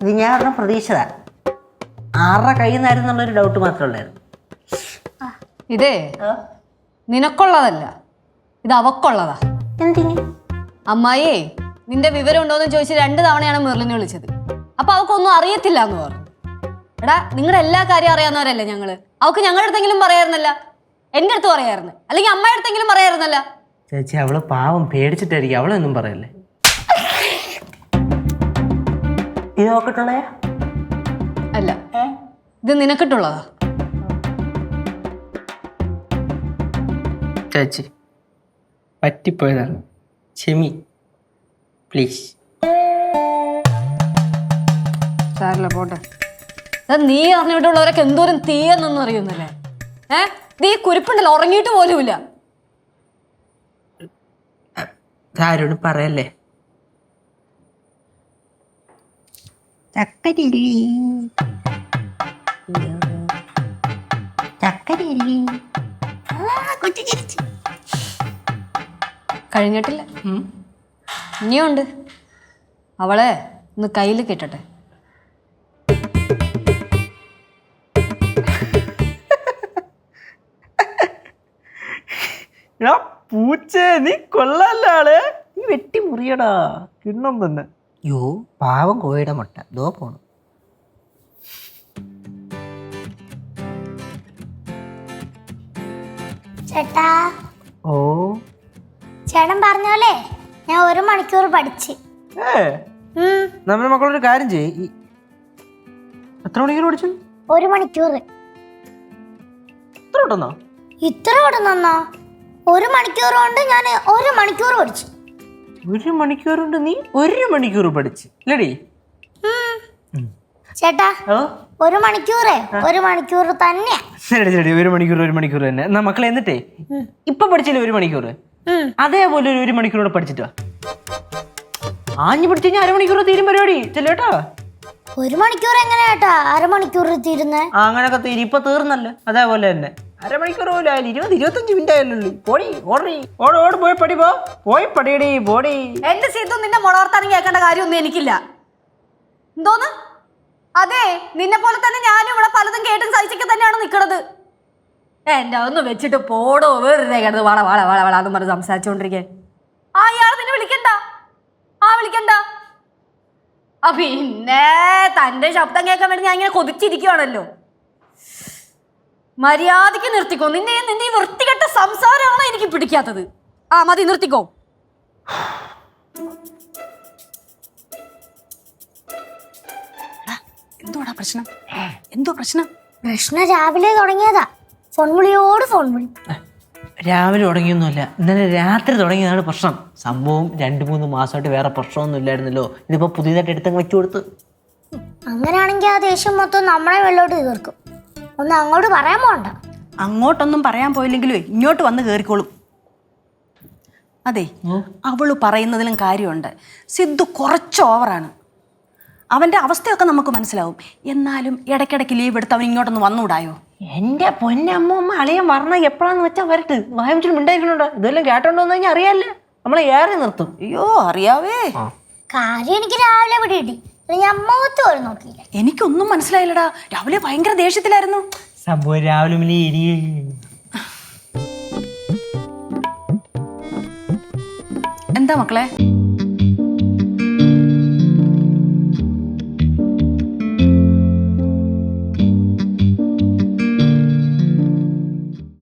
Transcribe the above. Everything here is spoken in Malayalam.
ഇത് ഞാൻ പറഞ്ഞ പ്രതീക്ഷിച്ചതാ ആരുടെ കയ്യിൽ നിന്നായിരുന്നുള്ളൊരു ഡൗട്ട് മാത്രമേ ഉള്ളായിരുന്നു. ഇതേ നിനക്കുള്ളതല്ല. ഇത് അവക്കുള്ളതാ. എന്തിന്? അമ്മായി നിന്റെ വിവരം ഉണ്ടോ എന്ന് ചോദിച്ച് രണ്ട് തവണയാണ് മെർലിനെ വിളിച്ചത്. അപ്പൊ അവക്കൊന്നും അറിയത്തില്ല എന്ന് പറഞ്ഞു. എടാ നിങ്ങളുടെ എല്ലാ കാര്യം അറിയാവുന്നവരല്ലേ ഞങ്ങൾ? അവക്ക് ഞങ്ങളുടെ അടുത്തെങ്കിലും പറയായിരുന്നല്ല? എന്റെ അടുത്ത് പറയായിരുന്നു. അല്ലെങ്കിൽ അമ്മയുടെ അടുത്തെങ്കിലും പറയായിരുന്നല്ല? ചേച്ചി അവൾ പാവം പേടിച്ചിട്ടായിരിക്കും അവളൊന്നും പറയല്ലേ? ഇത് അല്ല. ഇത് നിനക്കിട്ടുള്ളതാ? ചേച്ചി പറ്റിപ്പോയതാണ്. ക്ഷമി പ്ലീസ്. സാറില്ല പോട്ടെ. നീ അറിഞ്ഞിട്ടുള്ളവരൊക്കെ എന്തോരം തീയെന്നൊന്നും അറിയുന്നില്ലേ? ഏ? നീ കുരിപ്പുണ്ടല്ലോ ഉറങ്ങിയിട്ട് പോലുമില്ല. ആരോടും പറയല്ലേ? ചക്കരില്ലി ചക്കരില്ലി കഴിഞ്ഞിട്ടില്ല. ഇനിയുണ്ട്. അവളെ ഒന്ന് കയ്യിൽ കിട്ടട്ടെ. പൂച്ച നീ കൊള്ളല്ലേ ആൾ? നീ വെട്ടി മുറിയടാ. കിണ്ണം തന്നെ. യോ പാവം കോഴിയുടെ മുട്ട. ദോ പോണു. ചേട്ടാ. ഓ. ചേട്ടൻ പറഞ്ഞോലേ ഞാൻ ഒരു മണിക്കൂർ പഠിച്ച്. നമ്മുടെ മക്കളൊരു കാര്യം ചെയ്യ്. എത്ര മണിക്കൂർ പഠിച്ചു? ഒരു മണിക്കൂർ. കിട്ടുന്നോ ഇത്ര ഓടുന്നോ ഒരു മണിക്കൂർ കൊണ്ട് ഞാൻ ഒരു മണിക്കൂർ പഠിച്ചു. ഒരു മണിക്കൂർ കൊണ്ട് നീ ഒരു മണിക്കൂർ പഠിച്ച്. ഇല്ലടി. ചേട്ടാ ഒരു മണിക്കൂറേ ഒരു മണിക്കൂർ തന്നെ ശരി ശരി. ഒരു മണിക്കൂർ ഒരു മണിക്കൂർ തന്നെ. എന്നാ മക്കളെ എന്നിട്ടേ ഇപ്പൊ പഠിച്ചില്ലേ ഒരു മണിക്കൂർ അതേപോലെ ഒരു മണിക്കൂർ കൂടെ പഠിച്ചിട്ട് ആഞ്ഞു പിടിച്ചു കഴിഞ്ഞാൽ അരമണിക്കൂർ തീരും പരിപാടി. ചെല്ലോട്ടോ ഒരു മണിക്കൂർ എങ്ങനെയാട്ടോ അരമണിക്കൂർ തീരുന്നേ? അങ്ങനെയൊക്കെ തീരും. ഇപ്പൊ തീർന്നല്ലേ. അതേപോലെ തന്നെ. മിനിറ്റ് ഓടി. ഓട് ഓട് പോയി പടി പോ. പോയി നിന്നെ എനിക്കില്ല. എന്തോന്ന്? അതെ നിന്നെ പോലെ തന്നെ ഞാനും ഇവിടെ പലതും കേട്ടും സഹിച്ചൊക്കെ തന്നെയാണ് നിൽക്കണത് എന്റെ ഒന്ന് വെച്ചിട്ട് പോടോ. വെറുതെ കിടന്ന് വള വള വള വള എന്ന് പറഞ്ഞ് സംസാരിച്ചുകൊണ്ടിരിക്കേ ആ ഇയാൾ നിന്നെ വിളിക്കണ്ട. ആ വിളിക്കണ്ട. ആ പിന്നെ തന്റെ ശബ്ദം കേൾക്കാൻ വേണ്ടി ഞാൻ ഇങ്ങനെ കൊതിച്ചിരിക്കുവാണല്ലോ. മര്യാദയ്ക്ക് നിർത്തിക്കോ. നിന്നെ നിന്നെ നിന്റെ ഈ വൃത്തികെട്ട സംസാരമാണ് എനിക്ക് പിടിക്കാത്തത്. ആ മതി നിർത്തിക്കോ. എന്തോടാ പ്രശ്നം? എന്തോ പ്രശ്നം? പ്രശ്നം രാവിലെ തുടങ്ങിയതാ. ഫോൺ വിളിയോട് ഫോൺ വിളി. രാവിലെ തുടങ്ങിയൊന്നുമല്ല. ഇന്നലെ രാത്രി തുടങ്ങിയതാണ് പ്രശ്നം. സംഭവം രണ്ട് മൂന്ന് മാസമായിട്ട് വേറെ പ്രശ്നമൊന്നും ഇല്ലായിരുന്നല്ലോ. ഇതിപ്പോ പുതിയതായിട്ട് എടുത്തങ്ങ് വെച്ചു കൊടുത്ത്. അങ്ങനെയാണെങ്കിൽ ആ ദേഷ്യം മൊത്തം നമ്മളെ വെള്ളോട്ട് തീർക്കും. ഒന്ന് അങ്ങോട്ട് പറയാൻ പോണ്ട. അങ്ങോട്ടൊന്നും പറയാൻ പോയില്ലെങ്കിലും ഇങ്ങോട്ട് വന്ന് കയറിക്കോളും അതെ അവൾ പറയുന്നതിലും കാര്യമുണ്ട്. സിദ്ധു കുറച്ച് ഓവറാണ് അവന്റെ അവസ്ഥയൊക്കെ നമുക്ക് മനസ്സിലാവും. എന്നാലും ഇടയ്ക്കിടയ്ക്ക് ലീവ് എടുത്ത് അവൻ ഇങ്ങോട്ടൊന്ന് വന്നുകൂടായോ എന്റെ പൊന്നമ്മ അളിയൻ വർണ എപ്പോഴാന്ന് വെച്ചാൽ വരട്ട്. വായിച്ചിട്ട് മിണ്ടായിരിക്കണോടാ ഇതെല്ലാം കേട്ടോണ്ടോ എന്ന് കഴിഞ്ഞാൽ അറിയാല്ലേ? നമ്മളെ ഏറെ നിർത്തും. അയ്യോ അറിയാവേ. കാര്യം എനിക്ക് രാവിലെ ഞാൻ മുഖത്ത് പോലും നോക്കിയില്ല? എനിക്കൊന്നും മനസ്സിലായില്ലടാ. രാവിലെ ഭയങ്കര ദേഷ്യത്തിലായിരുന്നു. സംഭവം രാവിലെ എരിയ എന്താ മക്കളെ?